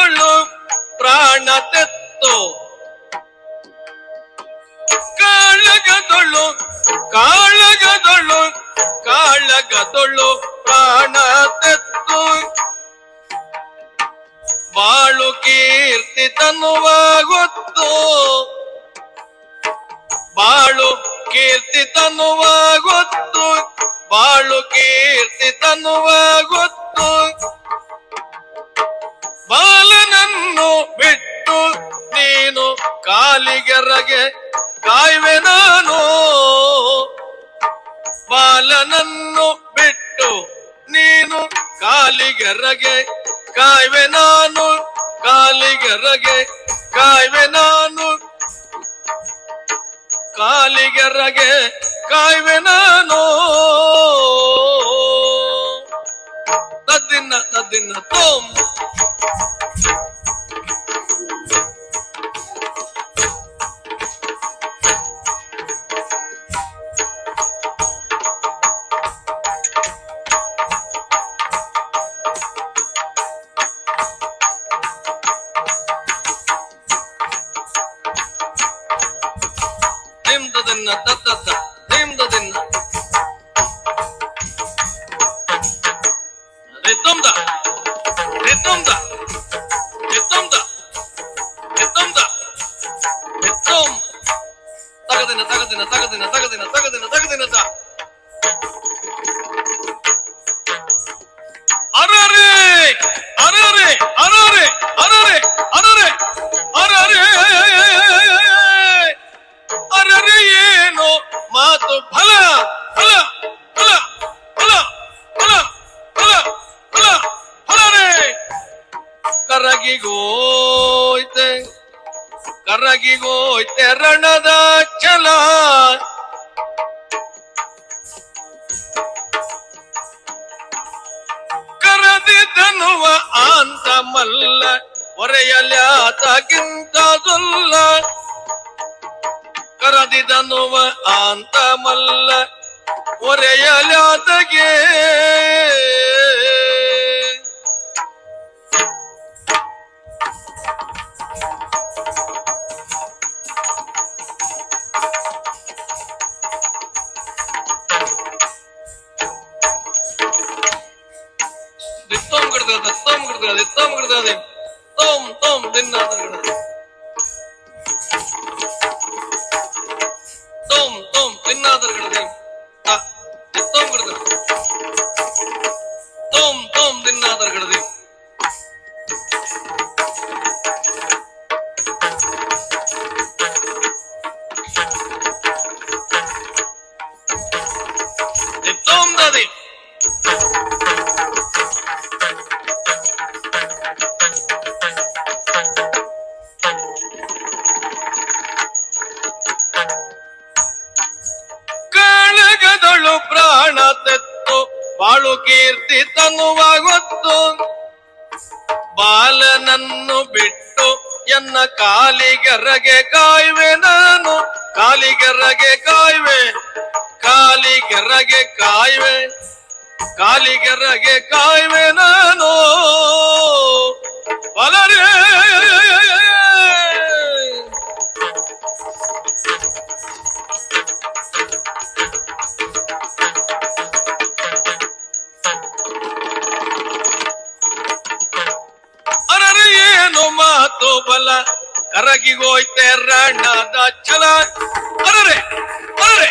ಕರುಳು ಪ್ರಾಣ ತೆತ್ತು. ಕಾಳಗದೊಳ್ಳು ಕಾಳಗದೊಳು ಕಾಳಗದೊಳು ಪ್ರಾಣ ತೆತ್ತು. ಬಾಳು ಕೀರ್ತಿ ತನ್ನುವಾಗುತ್ತೋ ಬಾಳು ಕೀರ್ತಿ ತನ್ನುವಾಗುತ್ತು ಬಾಳು ಕೀರ್ತಿ ತನ್ನುವಾಗುತ್ತು ಬಿಟ್ಟು ನೀನು ಕಾಲಿಗೆರಗೆ ಕಾಯ್ವೆ ನಾನು. ಬಾಲನನ್ನು ಬಿಟ್ಟು ನೀನು ಕಾಲಿಗೆರಗೆ ಕಾಯ್ವೆ ನಾನು. ಕಾಲಿಗೆರಗೆ ಕಾಯ್ವೆ ನಾನು. ಕಾಲಿಗೆರಗೆ ಕಾಯ್ವೆ ನಾನು. ತದ್ದಿನ ತದ್ದಿನ ತೋಮ್. な、だただ、全部でんな。レッドンだ。レッドンだ。レッドンだ。レッドンだ。レッドン。高でな、高でな、高でな、高でな、高でな、高でなだ ಕರಗಿಗೋಯ್ತೆ ಕರಗಿಗೋಯ್ತೆ ರಣದ ಛಲ. ಕರದಿದನುವ ಆಂತ ಮಲ್ಲ ಒರೆಯಲ್ಯಾತಗಿಂತ ದುಲ್ಲ. ಕರದಿದನುವ ಆಂತ ಮಲ್ಲ ಒರೆಯಲ್ಯಾತಗೆ நித்தம் கெடுக்கிறது நித்தம் கெடுக்கிறது நித்தம் கெடுக்கிறது தோம் தோம் தின்னாதம் கெடுக்கிறது தோம் தோம் தின்னாதம் கெடுக்கிறது நித்தம் கெடுக்கிறது தோம் தோம் தின்னாதம் கெடுக்கிறது நித்தம் தாதே. ಪ್ರಾಣ ತೆತ್ತು, ಬಾಳು ಕೀರ್ತಿ ತನ್ನುವ ಗೊತ್ತು ಬಾಲನನ್ನು ಬಿಟ್ಟು ಎನ್ನ ಕಾಲಿಗೆರಗೆ ಕಾಯುವೆ ನಾನು. ಕಾಲಿಗೆರಗೆ ಕಾಯುವೆ ಕಾಲಿಗೆರಗೆ ಕಾಯುವೆ ಕಾಲಿಗೆರಗೆ ಕಾಯುವೆ ನಾನು. ಬಲ ಕರಗಿಗೋಯ್ತೆ ರಣದ ಛಲ. ಅರರೆ ಅರರೆ